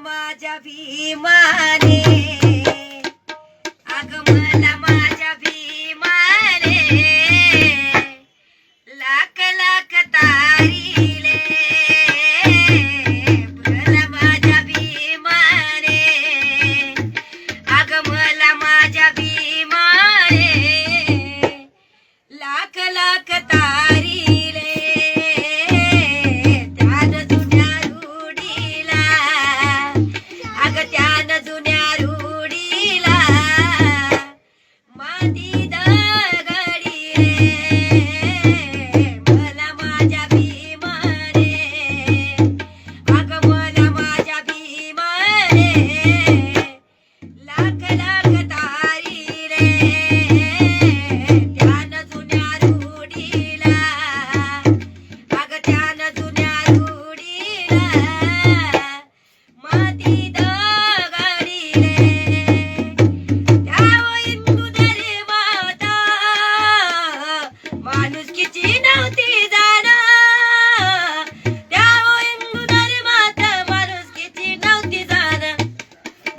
माझ्या भीमाने. अग मला माझ्या भीमाने. लाख लाख तारीले. मला माझ्या भीमाने. अग मला माझ्या भीमाने. लाख लाख तारी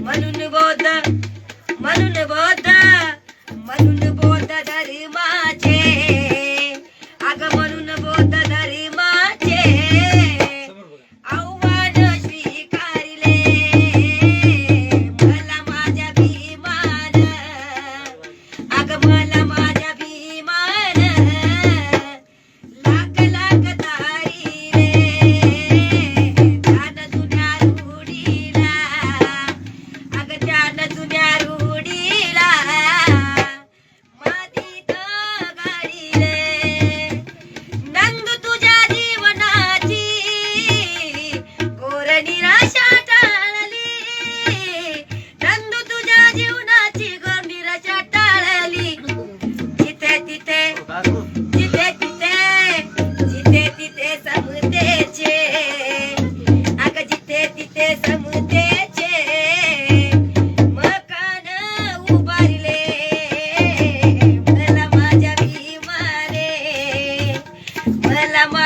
म्हणून बोध म्हणून बोध. म्हणून बोध धर्माचे अग म्हणून बोध धर्माचे आव्हान स्वीकारले. मला माझ्या भीमान. अग मला माझ्या भीमान. लाख लाख तारी रे त्यान जुन्या रूढीला. अग त्यान जुन्या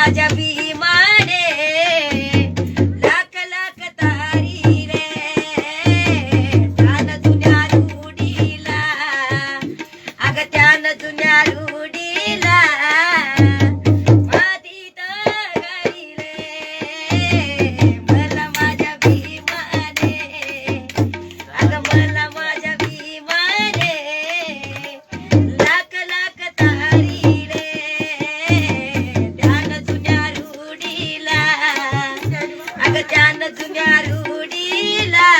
大家毕业。